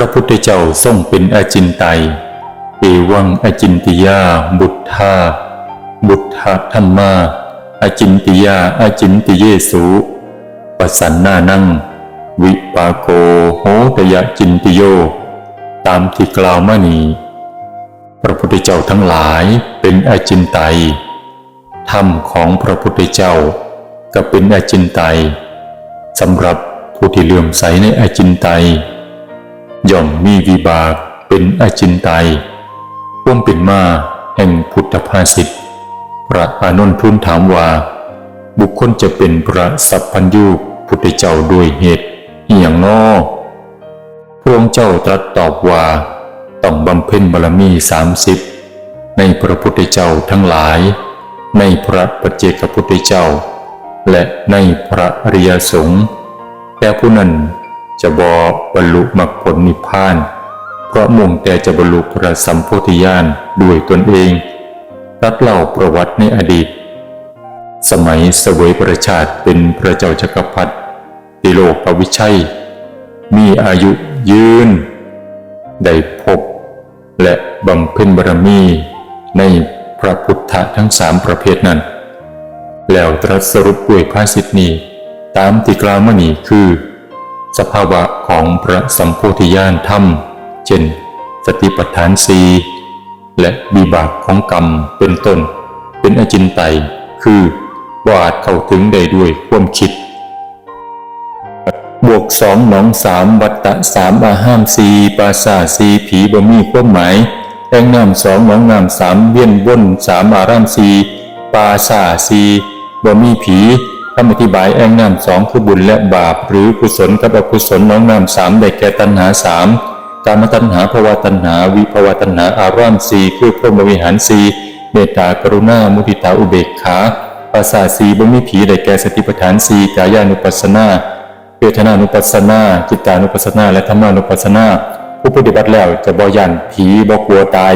ระพุทธเจ้าทรงเป็นอาจินไตยเอวังอาจินติยา บุตธา บุตธธรรมาอาจินติยาอาจินติเยสุปสันนานั่ง วิปาโกโหตยะจินติโย ตามที่กล่าวมานี้พระพุทธเจ้าทั้งหลายเป็นอาจินไตยธรรมของพระพุทธเจ้า ก็เป็นอาจินไตยสำหรับผู้ที่เลื่อมใสในอาจินไตย ย่อมมีวิบากเป็นอาจินไตยร่วมเป็นมาแห่งพุทธภาษิตพระอานนท์ทูลถามว่า บุคคลจะเป็นพระสัพพัญญูพุทธเจ้าด้วยเหตุอย่างนอพระองค์เจ้าตรัสตอบว่า ต้องบำเพ็ญบารมีสามสิบในพระพุทธเจ้าทั้งหลาย ในพระปัจเจกพุทธเจ้า และในพระอริยสงฆ์แต่ผู้นั้น จะบอบรรลุมรรคผลนิพพาน เพราะมุ่งแต่จะบรรลุพระสัมโพธิญาณด้วยตนเองรัดเล่าประวัติในอดีต สมัยเสวยประชาติเป็นพระเจ้าจักรพรรดิติโลกวิชัย มีอายุยืน ได้พบ และบำเพ็ญบารมีในพระพุทธทั้งสามประเภทนั้น แล้วตรัสสรุปด้วยภาษิตนี้ตามที่กล่าวมานี้คือ สภาวะของพระสัมโพธิญาณธรรม เช่น สติปัฏฐานสีและบิบากของกรรมเป็นต้น เป็นอจินไตยคือวอาจเข้าถึงได้ด้วยความคิด บวกสองหนองสามวัตตะสามอาห้ามสีปาสาสีผีบ่มีความหมายแองน้ำสองหนองน้ำสามเวียนว่นสามอารามสีปาสาสีบ่มีผี คำอธิบายแองน้ำสองคือบุญและบาป หรือกุศลกับอกุศลน้องน้ำสามได้แก่ตัณหาสามการมตัณหาภวตัณหา วิภวตัณหาอารามสีคือพรหมวิหารสีเมตตากรุณา มุทิตาอุเบกขาปราสาสีบ่มีผีได้แก่สติปัฏฐานสีกายานุปัสสนาเวทนานุปัสสนาจิตานุปัสสนาและธรรมานุปัสสนาผู้ปฏิบัติแล้วจะบ่ยันผีบ่กลัวตาย